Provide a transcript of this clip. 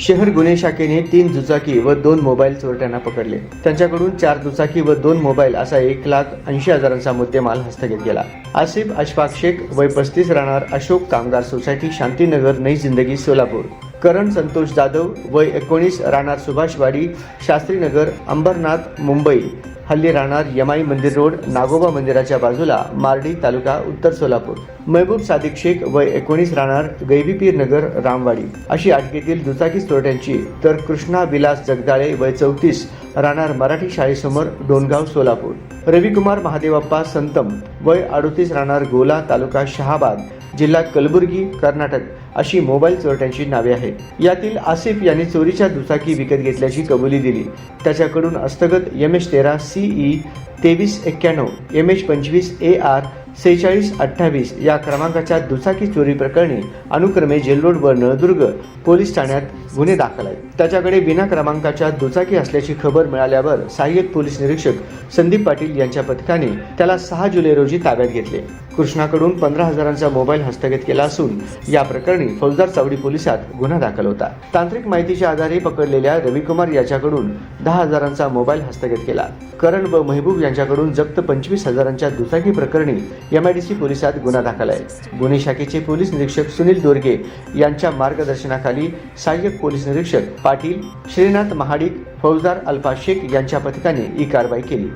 शहर गुन्हे शाखेने तीन दुचाकी व दोन मोबाईल चोरट्यांना पकडले. त्यांच्याकडून चार दुचाकी व दोन मोबाईल असा एक लाख ऐंशी हजारांचा मुद्देमाल हस्तगत केला आसिफ अशफाक शेख वय पस्तीस राहणार अशोक कामगार सोसायटी शांतीनगर नई जिंदगी सोलापूर. करण संतोष जाधव वय एकोणीस राहणार सुभाषवाडी शास्त्रीनगर अंबरनाथ मुंबई. हल्ली राहणार यमाई मंदिर रोड नागोबा मंदिराच्या बाजूला मार्डी तालुका उत्तर सोलापूर. महबूब सादिक शेख वय एकोणीस राहणार गैबीपीर नगर रामवाडी. अशी अटकेतील दुचाकी चोरट्यांची तर कृष्णा विलास जगदाळे वय चौतीस राहणार मराठी शाळेसमोर डोनगाव सोलापूर. रविकुमार महादेवप्पा संतम वय अडोतीस राहणार गोला तालुका शहाबाद जिल्हा कलबुर्गी कर्नाटक. अशी मोबाईल चोरट्यांची नावे आहेत. यातील आसिफ यांनी चोरीच्या दुचाकी विकत घेतल्याची कबुली दिली. त्याच्याकडून हस्तगत एम एच तेरा सीई तेवीस एक्क्याण्णव एम एच पंचवीस ए आर सेहेचाळीस अठ्ठावीस या क्रमांकाच्या दुचाकी चोरी प्रकरणी अनुक्रमे जेलरोड व नळदुर्ग पोलीस ठाण्यात गुन्हे दाखल आहेत. त्याच्याकडे विना क्रमांकाच्या दुचाकी असल्याची खबर मिळाल्यावर सहाय्यक पोलीस निरीक्षक संदीप पाटील यांच्या पथकाने त्याला सहा जुलै रोजी ताब्यात घेतले. कृष्णाकडून पंधरा हजारांचा मोबाईल हस्तगत केला असून या प्रकरणी फौजदार चावडी पोलिसात गुन्हा दाखल होता. तांत्रिक माहितीच्या आधारे पकडलेल्या रविकुमार याच्याकडून दहा हजारांचा मोबाईल हस्तगत केला. करण व महबूब यांच्याकडून जप्त पंचवीस हजारांच्या दुचाकी प्रकरणी एमआयडीसी पोलिसात गुन्हा दाखल आहे. गुन्हे शाखेचे पोलीस निरीक्षक सुनील दोरगे यांच्या मार्गदर्शनाखाली सहाय्यक पोलीस निरीक्षक पाटील श्रीनाथ महाडिक फौजदार अल्फा शेख यांच्या पथकाने ही कारवाई केली.